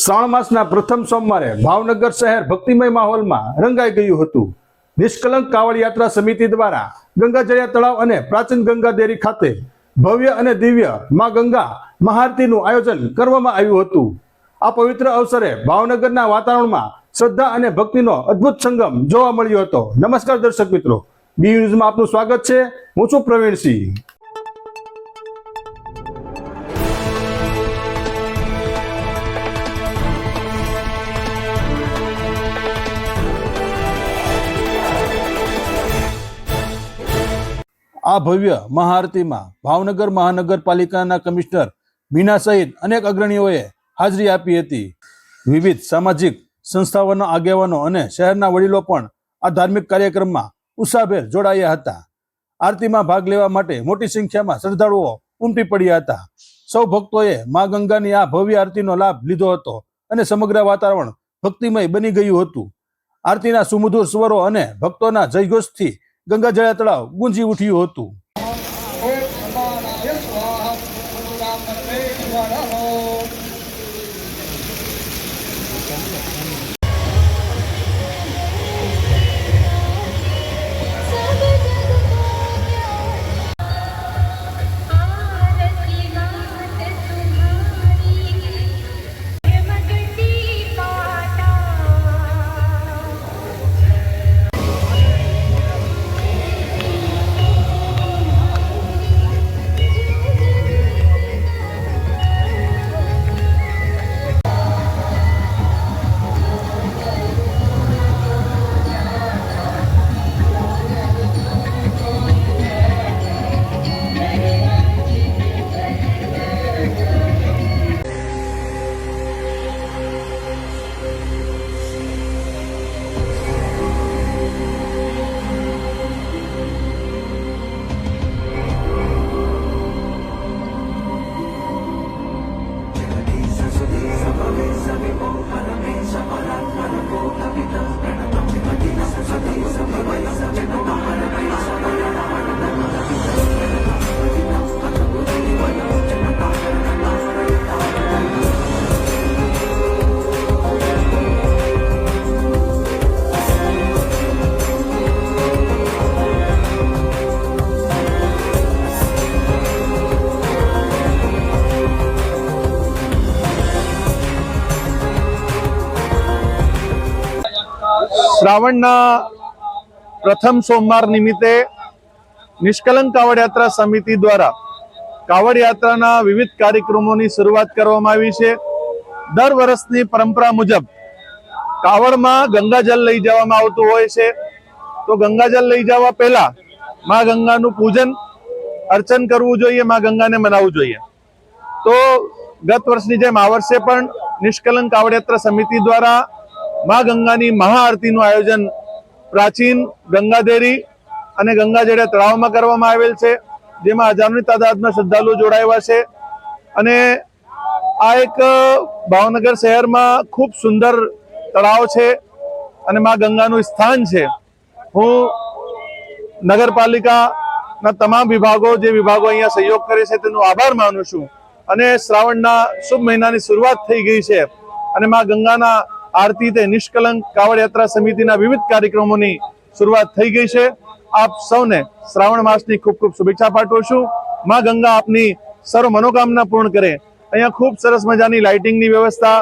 શ્રાવણ માસના પ્રથમ સોમવારે ભાવનગર શહેર ભક્તિમય માહોલમાં રંગાઈ ગયું હતું. નિષ્કલંક કાવડ યાત્રા સમિતિ દ્વારા ગંગાજળિયા તળાવ અને પ્રાચીન ગંગા દેરી ખાતે ભવ્ય અને દિવ્યમાં ગંગા મહાઆરતીનું આયોજન કરવામાં આવ્યું હતું. આ પવિત્ર અવસરે ભાવનગરના વાતાવરણમાં શ્રદ્ધા અને ભક્તિનો અદ્ભુત સંગમ જોવા મળ્યો હતો. નમસ્કાર દર્શક મિત્રો. બી ન્યૂઝમાં આપનું સ્વાગત છે. હું છું પ્રવીણસિંહ. આ ભવ્ય મહાઆરતીમાં ભાવનગર મહાનગરપાલિકાના કમિશનર મીના સહિત અનેક અગ્રણીઓએ હાજરી આપી હતી. વિવિધ સામાજિક સંસ્થાઓના આગેવાનો અને શહેરના વડીલો પણ આ ધાર્મિક કાર્યક્રમમાં ઉત્સાહભેર જોડાયા હતા. આરતીમાં ભાગ લેવા માટે મોટી સંખ્યામાં શ્રદ્ધાળુઓ ઉમટી પડ્યા હતા. સૌ ભક્તોએ મા ગંગાની આ ભવ્ય આરતીનો લાભ લીધો હતો અને સમગ્ર વાતાવરણ ભક્તિમય બની ગયું હતું. આરતીના સુમધુર સ્વરો અને ભક્તોના જયઘોષથી ગંગાજળા તળાવ ગુંજી ઉઠ્યું હતું. શ્રાવણના પ્રથમ સોમવાર નિમિત્તે નિષ્કલંક કાવડ યાત્રા સમિતિ દ્વારા કાવડ યાત્રાના વિવિધ કાર્યક્રમોની શરૂઆત કરવામાં આવી છે. દર વર્ષની પરંપરા મુજબ કાવડમાં ગંગાજળ લઈ જવામાં આવતું હોય છે. તો ગંગાજળ લઈ જવા પહેલા માં ગંગાનું પૂજન, અર્ચન કરવું જોઈએ, માં ગંગાને મનાવવું જોઈએ. તો ગત વર્ષની જેમ આ વર્ષે પણ નિષ્કલંક કાવડ યાત્રા સમિતિ દ્વારા મા ગંગાની મહાઆરતીનું આયોજન પ્રાચીન ગંગાદેરી અને ગંગાજળિયા તળાવમાં કરવામાં આવેલ છે, જેમાં હજારોની તાદાદમાં શ્રદ્ધાળુઓ જોડાયા છે. અને આ એક ભાવનગર શહેરમાં ખૂબ સુંદર તળાવ છે અને મા ગંગાનું સ્થાન છે. હું નગરપાલિકાના તમામ વિભાગો, જે વિભાગો અહીંયા સહયોગ કરે છે, તેનો આભાર માનું છું. અને શ્રાવણના શુભ મહિનાની શરૂઆત થઈ ગઈ છે. અને માં ગંગાના આરતી તે નિષ્કલંક કાવડ યાત્રા સમિતિના વિવિધ કાર્યક્રમોની શરૂઆત થઈ ગઈ છે. આપ સૌને શ્રાવણ માસની ખૂબ ખૂબ શુભેચ્છા પાઠવું છું. માં ગંગા આપની સર્વ મનોકામના પૂર્ણ કરે. અહીંયા ખૂબ સરસ મજાની લાઇટિંગની વ્યવસ્થા,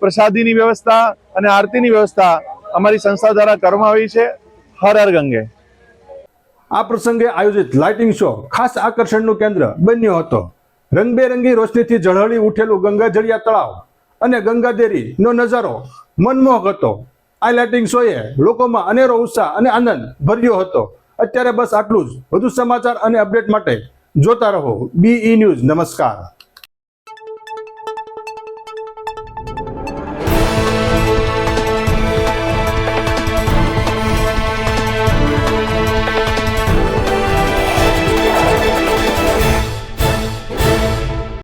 પ્રસાદીની વ્યવસ્થા અને આરતીની વ્યવસ્થા અમારી સંસ્થા દ્વારા કરવામાં આવી છે. હર હર ગંગે. આ પ્રસંગે આયોજિત લાઇટિંગ શો ખાસ આકર્ષણનું કેન્દ્ર બન્યો હતો. રંગબેરંગી રોશનીથી ઝળહળી ઉઠેલું ગંગાજળિયા તળાવ અને ગંગાદેરીનો નજારો મનમોહક હતો. આ લાઇટિંગ શોએ લોકોમાં અનેરો ઉત્સાહ અને આનંદ ભર્યો હતો. અત્યારે બસ આટલું જ. વધુ સમાચાર અને અપડેટ માટે જોતા રહો બીઈ ન્યૂઝ નમસ્કાર.